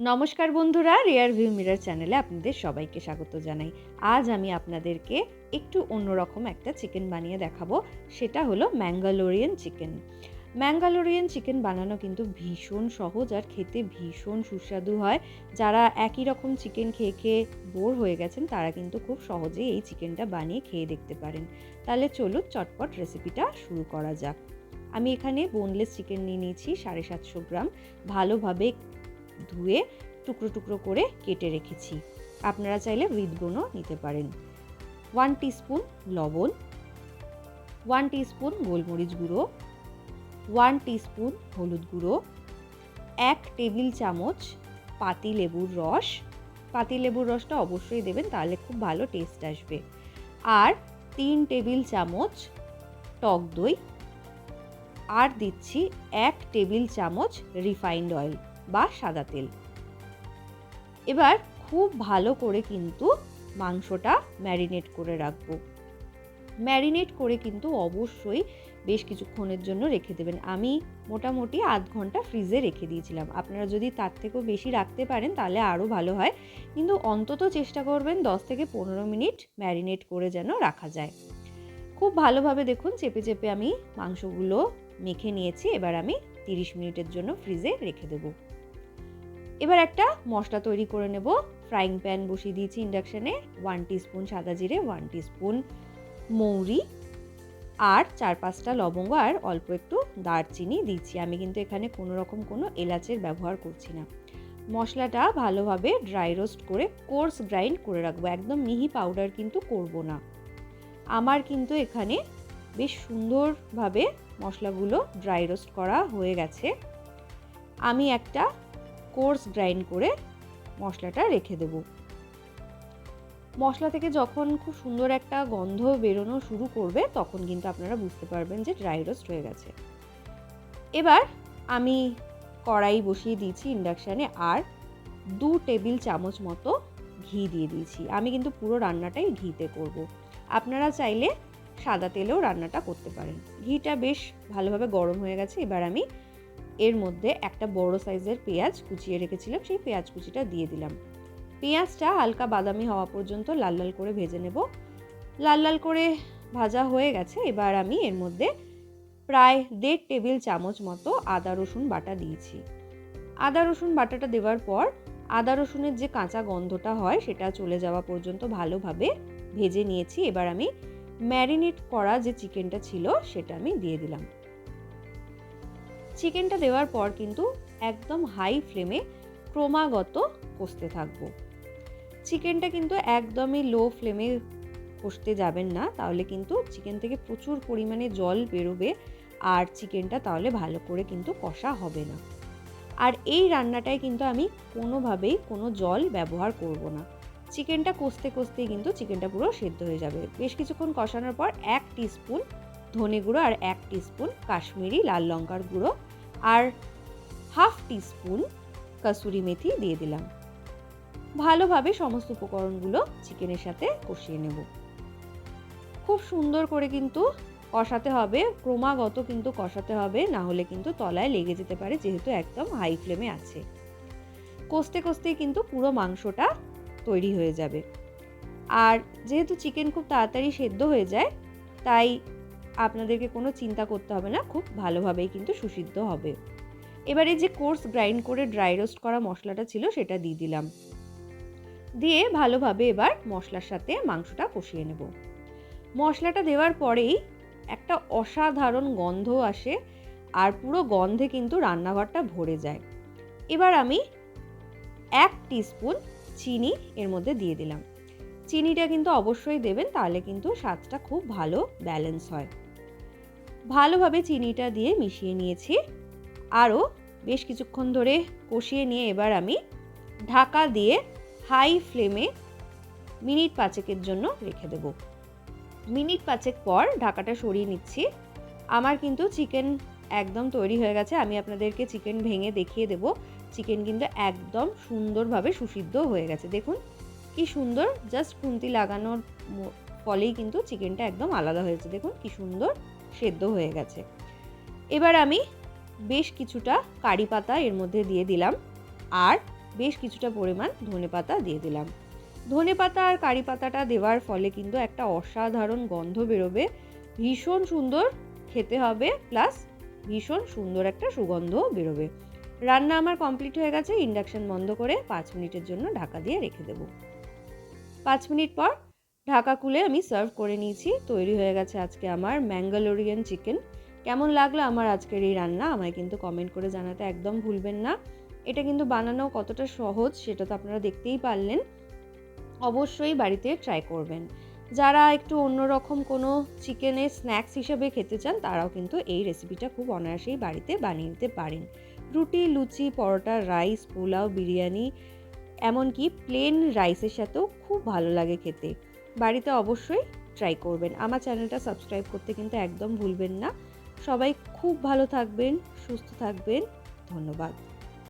নমস্কার বন্ধুরা rare view mirror চ্যানেলে আপনাদের সবাইকে স্বাগত জানাই। আজ আমি আপনাদেরকে একটু অন্যরকম একটা চিকেন বানিয়ে দেখাবো, সেটা হলো ম্যাঙ্গালোরিয়ান চিকেন ম্যাঙ্গালোরিয়ান চিকেন বানানো কিন্তু ভীষণ সহজ আর খেতে ভীষণ সুস্বাদু হয়। যারা একই রকম চিকেন খেয়ে খেয়ে বোর হয়ে গেছেন, তারা কিন্তু খুব সহজেই এই চিকেনটা বানিয়ে খেয়ে দেখতে পারেন। তাহলে চলুন চটপট রেসিপিটা শুরু করা যাক। আমি এখানে বোনলেস চিকেন নিয়ে নিয়েছি সাড়ে সাতশো গ্রাম। ভালোভাবে ধুয়ে টুকরো টুকরো করে কেটে রেখেছি। আপনারা চাইলে বোনও নিতে পারেন। ওয়ান টিস্পুন লবণ ওয়ান টিস্পুন গোলমরিচ গুঁড়ো ওয়ান টিস্পুন হলুদ গুঁড়ো, এক টেবিল চামচ পাতি লেবুর রস। পাতি লেবুর রসটা অবশ্যই দেবেন, তাহলে খুব ভালো টেস্ট আসবে। আর তিন টেবিল চামচ টক দই। আর দিচ্ছি এক টেবিল চামচ রিফাইন্ড অয়েল বা সাদা তেল। এবার খুব ভালো করে কিন্তু মাংসটা ম্যারিনেট করে রাখব। ম্যারিনেট করে কিন্তু অবশ্যই বেশ কিছুক্ষণের জন্য রেখে দেবেন। আমি মোটামুটি আধ ঘণ্টা ফ্রিজে রেখে দিয়েছিলাম। আপনারা যদি তার থেকেও বেশি রাখতে পারেন তাহলে আরও ভালো হয়। কিন্তু অন্তত চেষ্টা করবেন দশ থেকে পনেরো মিনিট ম্যারিনেট করে যেন রাখা যায়। খুব ভালোভাবে দেখুন চেপে চেপে আমি মাংসগুলো মেখে নিয়েছি। এবার আমি তিরিশ মিনিটের জন্য ফ্রিজে রেখে দেবো। এবার একটা মশলা তৈরি করে নেব। ফ্রাইং প্যান বসিয়ে দিয়েছি ইন্ডাকশানে ওয়ান টিস্পুন সাদা জিরে ওয়ান টিস্পুন মৌরি আর চার পাঁচটা লবঙ্গ আর অল্প একটু দারচিনি দিচ্ছি। আমি কিন্তু এখানে কোনো রকম কোনো এলাচের ব্যবহার করছি না। মশলাটা ভালোভাবে ড্রাই রোস্ট করে কোর্স গ্রাইন্ড করে রাখব। একদম মিহি পাউডার কিন্তু করব না। আমার কিন্তু এখানে বেশ সুন্দরভাবে মশলাগুলো ড্রাই রোস্ট করা হয়ে গেছে। আমি একটা কোর্স গ্রাইন্ড করে মশলাটা রেখে দেব। মশলা থেকে যখন খুব সুন্দর একটা গন্ধ বেরোনো শুরু করবে, তখন কিন্তু আপনারা বুঝতে পারবেন যে ড্রাই রোস্ট হয়ে গেছে। এবার আমি কড়াই বসিয়ে দিয়েছি ইন্ডাকশানে আর দু টেবিল চামচ মতো ঘি দিয়ে দিয়েছি। আমি কিন্তু পুরো রান্নাটাই ঘিতে করব। আপনারা চাইলে সাদা তেলেও রান্নাটা করতে পারেন। ঘিটা বেশ ভালোভাবে গরম হয়ে গেছে, এবার আমি এর মধ্যে একটা বড় সাইজের পেঁয়াজ কুচিয়ে রেখেছিলাম, সেই পেঁয়াজ কুচিটা দিয়ে দিলাম। পেঁয়াজটা হালকা বাদামি হওয়া পর্যন্ত লাল লাল করে ভেজে নেব। লাল লাল করে ভাজা হয়ে গেছে, এবার আমি এর মধ্যে প্রায় দেড় টেবিল চামচ মতো আদা, রসুন বাটা দিয়েছি। আদা, রসুন বাটাটা দেওয়ার পর আদা, রসুনের যে কাঁচা গন্ধটা হয়, সেটা চলে যাওয়া পর্যন্ত ভালোভাবে ভেজে নিয়েছি। এবার আমি ম্যারিনেট করা যে চিকেনটা ছিল, সেটা আমি দিয়ে দিলাম। চিকেনটা দেওয়ার পর কিন্তু একদম হাই ফ্লেমে ক্রমাগত কষতে থাকব। চিকেনটা কিন্তু একদমই লো ফ্লেমে কষতে যাবেন না, তাহলে কিন্তু চিকেন থেকে প্রচুর পরিমাণে জল বেরোবে আর চিকেনটা তাহলে ভালো করে কিন্তু কষা হবে না। আর এই রান্নাটায় কিন্তু আমি কোনোভাবেই কোনো জল ব্যবহার করব না। চিকেনটা কষতে কষতেই কিন্তু চিকেনটা পুরো সেদ্ধ হয়ে যাবে। বেশ কিছুক্ষণ কষানোর পর এক টিস্পুন ধনে গুঁড়ো আর এক টিস্পুন কাশ্মীরি লাল লঙ্কার গুঁড়ো আর হাফ টিস্পুন কাসুরি মেথি দিয়ে দিলাম। ভালোভাবে সমস্ত উপকরণগুলো চিকেনের সাথে কষিয়ে নেব। খুব সুন্দর করে কিন্তু কষাতে হবে, ক্রমাগত কিন্তু কষাতে হবে, না হলে কিন্তু তলায় লেগে যেতে পারে, যেহেতু একদম হাই ফ্লেমে আছে। কষতে কষতে কিন্তু পুরো মাংসটা তৈরি হয়ে যাবে। আর যেহেতু চিকেন খুব তাড়াতাড়ি সেদ্ধ হয়ে যায়, তাই আপনাদেরকে কোনো চিন্তা করতে হবে না, খুব ভালোভাবেই কিন্তু সুসিদ্ধ হবে। এবারে যে কোর্স গ্রাইন্ড করে ড্রাই রোস্ট করা মশলাটা ছিল সেটা দিয়ে দিলাম। দিয়ে ভালোভাবে এবার মশলার সাথে মাংসটা কষিয়ে নেব। মশলাটা দেওয়ার পরেই একটা অসাধারণ গন্ধ আসে আর পুরো গন্ধে কিন্তু রান্নাঘরটা ভরে যায়। এবার আমি এক টিস্পুন চিনি এর মধ্যে দিয়ে দিলাম। চিনিটা কিন্তু অবশ্যই দেবেন, তাহলে কিন্তু স্বাদটা খুব ভালো ব্যালেন্স হয়। ভালোভাবে চিনিটা দিয়ে মিশিয়ে নিয়েছি। আরও বেশ কিছুক্ষণ ধরে কষিয়ে নিয়ে এবার আমি ঢাকা দিয়ে হাই ফ্লেমে মিনিট পাঁচেকের জন্য রেখে দেব। মিনিট পাঁচেক পর ঢাকাটা সরিয়ে নিচ্ছি। আমার কিন্তু চিকেন একদম তৈরি হয়ে গেছে। আমি আপনাদেরকে চিকেন ভেঙে দেখিয়ে দেব। চিকেন কিন্তু একদম সুন্দরভাবে সুসিদ্ধ হয়ে গেছে। দেখুন, কি সুন্দর। জাস্ট খুন্তি লাগানোর ফলেই কিন্তু চিকেনটা একদম আলাদা হয়েছে। দেখুন, কি সুন্দর। সেদ্ধ হয়ে গেছে। এবার আমি বেশ কিছুটা কারি পাতা এর মধ্যে দিয়ে দিলাম আর বেশ কিছুটা পরিমাণ ধনে পাতা দিয়ে দিলাম। ধনে পাতা আর কারি পাতাটা দেওয়ার ফলে কিন্তু একটা অসাধারণ গন্ধ বেরোবে। ভীষণ সুন্দর খেতে হবে, প্লাস ভীষণ সুন্দর একটা সুগন্ধও বেরোবে। রান্না আমার কমপ্লিট হয়ে গেছে, ইন্ডাকশন বন্ধ করে পাঁচ মিনিটের জন্য ঢাকা দিয়ে রেখে দেব। পাঁচ মিনিট পর ঢাকা খুলে আমি সার্ভ করে নিয়েছি। তৈরি হয়ে গেছে আজকে আমার ম্যাঙ্গালোরিয়ান চিকেন। কেমন লাগল আমার আজকের এই রান্না? আমায় কিন্তু কমেন্ট করে জানাতে একদম ভুলবেন না। এটা কিন্তু বানানো কতটা সহজ সেটা তো আপনারা দেখতেই পারলেন। অবশ্যই বাড়িতে ট্রাই করবেন। যারা একটু অন্যরকম কোনো চিকেনের স্ন্যাক্স হিসেবে খেতে চান, তারাও কিন্তু এই রেসিপিটা খুব অনায়াসেই বাড়িতে বানিয়ে নিতে পারেন। রুটি, লুচি, পরোটা রাইস পোলাও, বিরিয়ানি, এমনকি প্লেন রাইসের সাথেও খুব ভালো লাগে খেতে। বাড়িতে অবশ্যই ট্রাই করবেন। আমার চ্যানেলটা সাবস্ক্রাইব করতে কিন্তু একদম ভুলবেন না। সবাই খুব ভালো থাকবেন, সুস্থ থাকবেন। ধন্যবাদ।